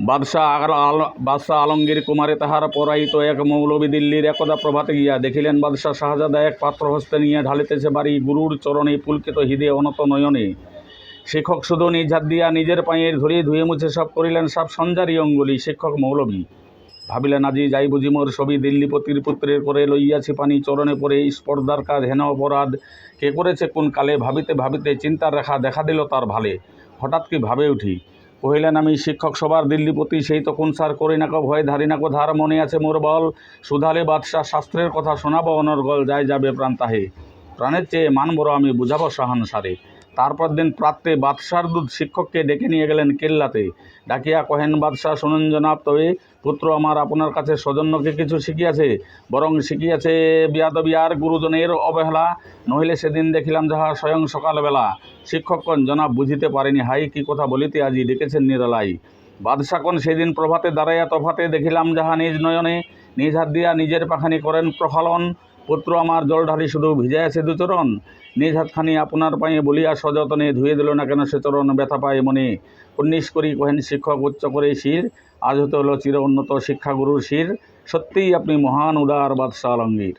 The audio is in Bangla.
বাদশাহ আল- বাদশাহ আলমগীর কুমারে তাহার পরাইত এক মৌলবী দিল্লির একদা প্রভাতে গিয়া দেখিলেন বাদশাহ শাহজাদা এক পাত্র হস্তে নিয়ে ঢালিতেছে বাড়ি গুরুর চরণে পুলকিত হৃদে অনত নয়নে। শিক্ষক শুধু নিজ হাত দিয়া নিজের পায়ের ধরিয়ে ধুয়ে মুছে সব করিলেন সব সঞ্জারি অঙ্গুলি শিক্ষক মৌলবী। ভাবিলেন আজি যাই বুঝি মোর ছবি দিল্লিপতির পুত্রের করে লইয়াছি পানি চরণে পড়ে স্পর্ধার কাজ হেন অপরাধ, কে করেছে কোন কালে ভাবিতে ভাবিতে চিন্তার রেখা দেখা দিল তার ভালে। হঠাৎ কি ভাবে উঠি? কহিলেন, আমি শিক্ষক সভার দিল্লিপতি, সেই তখন স্যার করি নাকো ভয়, ধারি নাকো ধার, মনে আছে মোর বল। সুধালে বাদশাহ শাস্ত্রের কথা শোনাবো, অনর্গল যায় যাবে প্রাণ তাহে প্রাণের চেয়ে মান বড় আমি বুঝাবো সাহান সারে তারপর দিন প্রাত্যে বাদশার দুধ শিক্ষককে ডেকে নিয়ে গেলেন কেল্লাতে। ডাকিয়া কহেন, বাদশাহ, শুনুন জনাব, তবে পুত্র আমার আপনার কাছে সৌজন্যকে কিছু শিখিয়াছে। বরং শিখিয়াছে বিয়াদবি আর গুরুজনের অবহেলা। নহিলে সেদিন দেখিলাম যাহা স্বয়ং সকালবেলা। শিক্ষকগণ, জনাব, বুঝিতে পারেনি। হাই, কি কথা বলিতে আজি ডেকেছেন নিরালাই। বাদশাকন সেদিন প্রভাতে দাঁড়াইয়া তফাতে দেখিলাম যাহা নিজ নয়নে নিজ হাত দিয়া নিজের পাখানি করেন প্রফালন। পুত্র আমার জল ঢালি শুধু সে দুচরণ নিজ হাতখানি আপনার পায়ে বলিয়া সযতনে ধুয়ে দিল না কেন সে চরণ ব্যথা পায় মনে। উন্নিশ করি কহেন শিক্ষক উচ্চ করে শির, আজ হতে হলো চির উন্নত শিক্ষাগুরুর শির। সত্যিই আপনি মহান উদার বাদশাহ আলমগীর